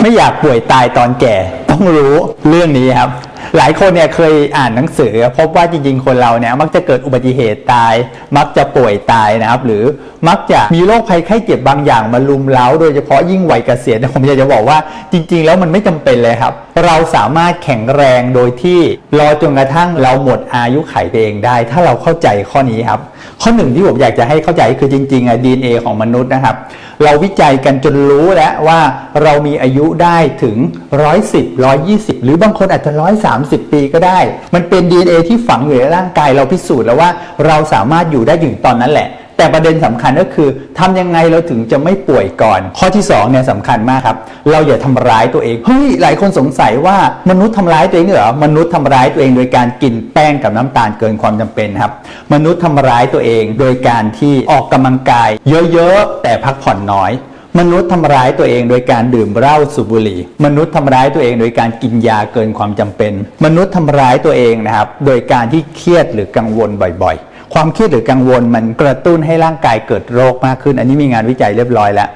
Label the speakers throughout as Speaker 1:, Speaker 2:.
Speaker 1: ไม่อยากป่วยตายตอนแก่ ต้องรู้เรื่องนี้ครับ หลายคนเนี่ยเคยอ่านหนังสือ พบว่าจริงๆ คนเราเนี่ยมักจะเกิดอุบัติเหตุตาย มักจะป่วยตายนะครับ หรือมักจะมีโรคภัยไข้เจ็บบางอย่างมาลุมเล้า โดยเฉพาะยิ่งวัยเกษียณผมอยากจะบอกว่าจริง ๆ แล้วมันไม่จำเป็นเลยครับ เราสามารถแข็งแรงโดยที่รอจนกระทั่งเราหมดอายุไขไปเองได้ ถ้าเราเข้าใจข้อนี้ครับ ข้อหนึ่งที่ผมอยากจะให้เข้าใจคือจริงๆอะ DNA ของมนุษย์นะครับ เราวิจัยกันจนรู้แล้วว่าเรามีอายุได้ถึง110 120 หรือบางคนอาจจะ130ปีก็ได้ มันเป็น DNA ที่ฝังอยู่ในร่างกายเราพิสูจน์แล้วว่าเราสามารถอยู่ได้ถึงตอนนั้นแหละ แต่ประเด็นสำคัญก็คือทำยังไงเราถึงจะไม่ป่วยก่อน ข้อที่2เนี่ยสำคัญมากครับ เราอย่าทำร้ายตัวเองเฮ้ยหลายคนสงสัยว่ามนุษย์ทำร้ายตัวเองเหรอมนุษย์ทำร้ายตัวเอง โดยการกินแป้งกับน้ำตาลเกินความจำเป็นครับ มนุษย์ทำร้ายตัวเอง โดยการที่ออกกำลังกาย เยอะๆแต่พักผ่อนน้อย มนุษย์ทำร้ายตัวเองโดยการดื่มเหล้าสูบบุหรี่ มนุษย์ทำร้ายตัวเองโดยการกินยาเกินความจำเป็น มนุษย์ทำร้ายตัวเองนะครับ โดยการที่เครียดหรือกังวลบ่อยๆ ความเครียดหรือกังวลมันกระตุ้นให้ร่างกายเกิดโรคมากขึ้น อันนี้มีงานวิจัยเรียบร้อยแล้ว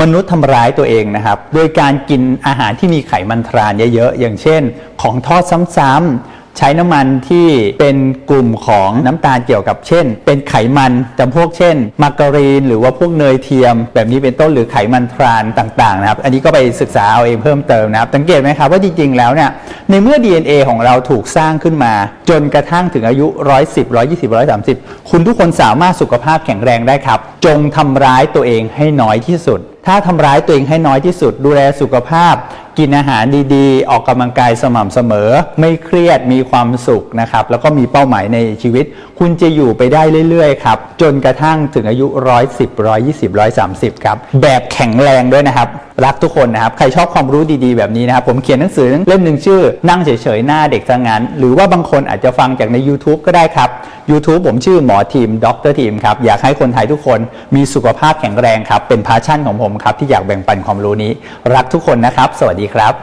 Speaker 1: มนุษย์ทำร้ายตัวเองนะครับ โดยการกินอาหารที่มีไขมันทรานเยอะๆ อย่างเช่น ของทอดซ้ำๆ ใช้น้ำมันที่เป็นกลุ่มของน้ำตาลเกี่ยวกับเช่น เป็นไขมันจำพวกเช่น มาการีน หรือว่าพวกเนยเทียม แบบนี้เป็นต้นหรือไขมันทรานต่างๆนะครับอันนี้ก็ไปศึกษาเอาเองเพิ่มเติมนะครับสังเกตไหมครับว่าจริงๆแล้วเนี่ยในเมื่อ DNA ของเราถูกสร้างขึ้นมา จนกระทั่งถึงอายุ 110 120 130 คุณทุกคนสามารถสุขภาพแข็งแรงได้ครับ จงทำร้ายตัวเองให้น้อยที่สุด ถ้าทำร้ายตัวเองให้น้อยที่สุด ดูแลสุขภาพ กินอาหารดีๆ ออกกำลังกายสม่ำเสมอ ไม่เครียดมีความสุขนะครับ แล้วก็มีเป้าหมายในชีวิต คุณจะอยู่ไปได้เรื่อยๆครับจนกระทั่งถึงอายุ 110 120 130 ครับ แบบแข็งแรงด้วยนะครับรักทุกคนนะครับ ใครชอบความรู้ดีๆแบบนี้นะครับ ผมเขียนหนังสือเล่มหนึ่งชื่อ นั่งเฉยๆ หน้าเด็กซะงั้น หรือว่าบางคนอาจจะฟังจากใน YouTube ก็ได้ครับ YouTube ผมชื่อหมอทีมด็อกเตอร์ทีมครับ อยากให้คนไทยทุกคนมีสุขภาพแข็งแรงครับ เป็นพาชั่นของผมครับ ที่อยากแบ่งปันความรู้นี้ รักทุกคนนะครับ สวัสดีครับ